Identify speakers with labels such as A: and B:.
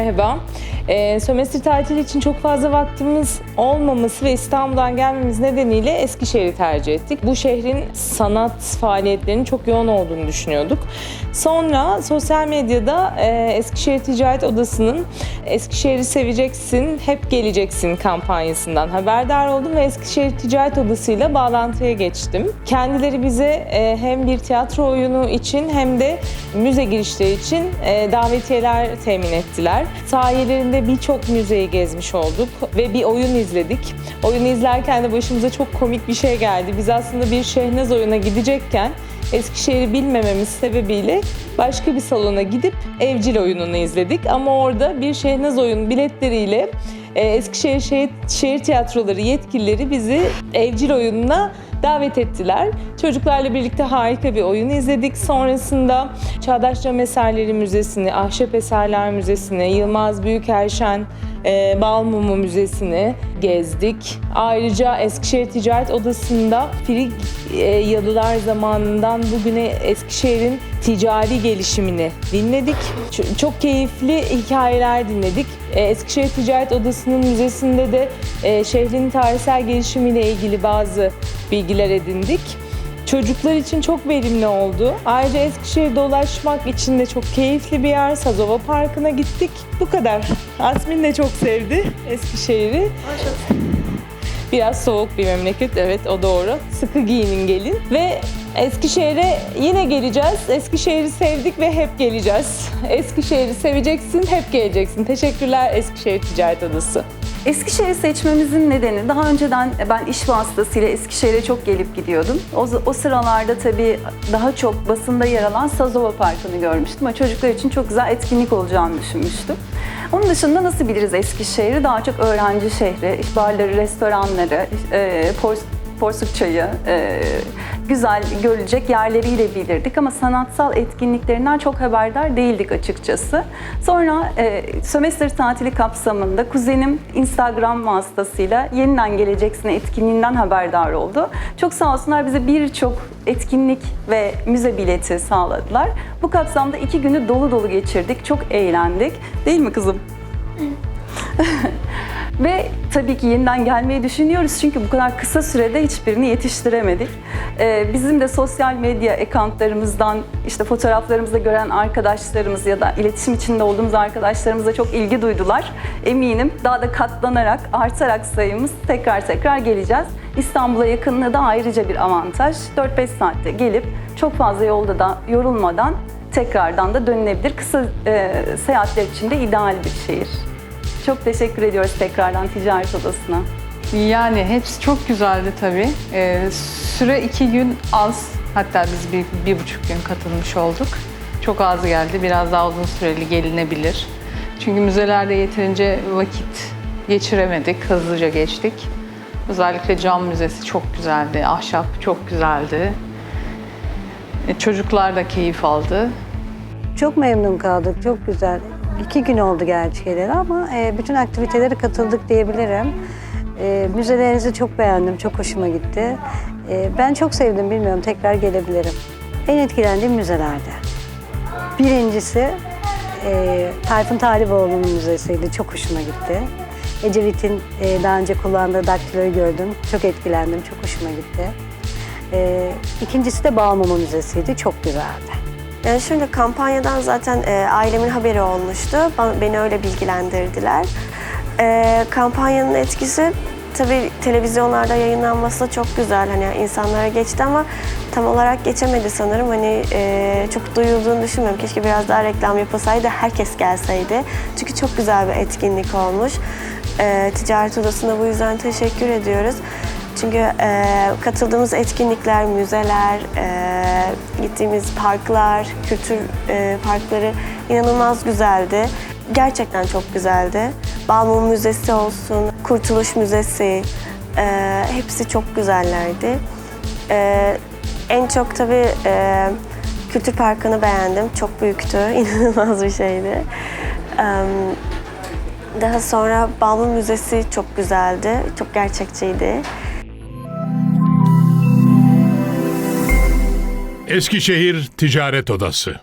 A: merhaba. Ee, sömestr tatili için çok fazla vaktimiz olmaması ve İstanbul'dan gelmemiz nedeniyle Eskişehir'i tercih ettik. Bu şehrin sanat faaliyetlerinin çok yoğun olduğunu düşünüyorduk. Sonra sosyal medyada e, Eskişehir Ticaret Odası'nın Eskişehir'i seveceksin, hep geleceksin kampanyasından haberdar oldum ve Eskişehir Ticaret Odası'yla bağlantıya geçtim. Kendileri bize e, hem bir tiyatro oyunu için hem de müze girişleri için e, davetiyeler temin ettiler. Sayelerinde birçok müzeyi gezmiş olduk ve bir oyun izledik. Oyunu izlerken de başımıza çok komik bir şey geldi. Biz aslında bir Şehnaz oyuna gidecekken Eskişehir'i bilmememiz sebebiyle başka bir salona gidip evcil oyununu izledik. Ama orada bir Şehnaz oyun biletleriyle e, Eskişehir Şehir, Şehir Tiyatroları yetkilileri bizi evcil oyununa davet ettiler. Çocuklarla birlikte harika bir oyun izledik. Sonrasında Çağdaş Cam Eserleri Müzesi'ni, Ahşap Eserler Müzesi'ni, Yılmaz Büyükerşen e, Balmumu Müzesi'ni gezdik. Ayrıca Eskişehir Ticaret Odası'nda Frig e, Yalılar zamanından bugüne Eskişehir'in ticari gelişimini dinledik. Çok keyifli hikayeler dinledik. E, Eskişehir Ticaret Odası'nın müzesinde de e, şehrin tarihsel gelişimiyle ilgili bazı bilgiler edindik. Çocuklar için çok verimli oldu. Ayrıca Eskişehir dolaşmak için de çok keyifli bir yer. Sazova Parkı'na gittik. Bu kadar. Asmin de çok sevdi Eskişehir'i. Biraz soğuk bir memleket, evet o doğru. Sıkı giyinin gelin. Ve Eskişehir'e yine geleceğiz. Eskişehir'i sevdik ve hep geleceğiz. Eskişehir'i seveceksin, hep geleceksin. Teşekkürler Eskişehir Ticaret Odası.
B: Eskişehir'i seçmemizin nedeni daha önceden ben iş vasıtasıyla Eskişehir'e çok gelip gidiyordum. O, o sıralarda tabii daha çok basında yer alan Sazova Parkı'nı görmüştüm ama çocuklar için çok güzel etkinlik olacağını düşünmüştüm. Onun dışında nasıl biliriz Eskişehir'i? Daha çok öğrenci şehri, barları, restoranları, e, pors- porsuk çayı, e, güzel görülecek yerleriyle bilirdik ama sanatsal etkinliklerinden çok haberdar değildik açıkçası. Sonra e, sömestr tatili kapsamında kuzenim Instagram vasıtasıyla yeniden geleceksin etkinliğinden haberdar oldu. Çok sağ olsunlar bize birçok etkinlik ve müze bileti sağladılar. Bu kapsamda iki günü dolu dolu geçirdik, çok eğlendik. Değil mi kızım? Ve tabii ki yeniden gelmeyi düşünüyoruz çünkü bu kadar kısa sürede hiçbirini yetiştiremedik. Ee, bizim de sosyal medya accountlarımızdan işte fotoğraflarımızda gören arkadaşlarımız ya da iletişim içinde olduğumuz arkadaşlarımız da çok ilgi duydular. Eminim daha da katlanarak, artarak sayımız tekrar tekrar geleceğiz. İstanbul'a yakınlığı da ayrıca bir avantaj. 4-5 saatte gelip çok fazla yolda da yorulmadan tekrardan da dönülebilir. Kısa e, seyahatler için de ideal bir şehir. Çok teşekkür ediyoruz tekrardan Ticaret Odası'na.
C: Yani hepsi çok güzeldi tabii. Ee, süre iki gün az. Hatta biz bir, bir buçuk gün katılmış olduk. Çok az geldi. Biraz daha uzun süreli gelinebilir. Çünkü müzelerde yeterince vakit geçiremedik. Hızlıca geçtik. Özellikle cam müzesi çok güzeldi. Ahşap çok güzeldi. E, çocuklar da keyif aldı.
D: Çok memnun kaldık, çok güzel. İki gün oldu gerçi geleli ama e, bütün aktivitelere katıldık diyebilirim. E, müzelerinizi çok beğendim, çok hoşuma gitti. E, ben çok sevdim, bilmiyorum tekrar gelebilirim. En etkilendiğim müzelerde. Birincisi e, Tayfun Taliboğlu'nun müzesiydi, çok hoşuma gitti. Ecevit'in e, daha önce kullandığı daktiloyu gördüm, çok etkilendim, çok hoşuma gitti. E, ikincisi de Balmumu Müzesi'ydi, çok güzeldi.
E: Yani şöyle kampanyadan zaten e, ailemin haberi olmuştu. Beni öyle bilgilendirdiler. E, kampanyanın etkisi tabii televizyonlarda yayınlanması da çok güzel. Hani insanlara geçti ama tam olarak geçemedi sanırım. Hani e, çok duyulduğunu düşünmüyorum. Keşke biraz daha reklam yapılsaydı, herkes gelseydi. Çünkü çok güzel bir etkinlik olmuş. E, Ticaret Odası'na bu yüzden teşekkür ediyoruz. Çünkü e, katıldığımız etkinlikler, müzeler, e, gittiğimiz parklar, kültür e, parkları inanılmaz güzeldi. Gerçekten çok güzeldi. Balmum Müzesi olsun, Kurtuluş Müzesi, e, hepsi çok güzellerdi. E, en çok tabii e, Kültür Parkı'nı beğendim. Çok büyüktü, inanılmaz bir şeydi. E, daha sonra Balmum Müzesi çok güzeldi, çok gerçekçiydi.
F: Eskişehir Ticaret Odası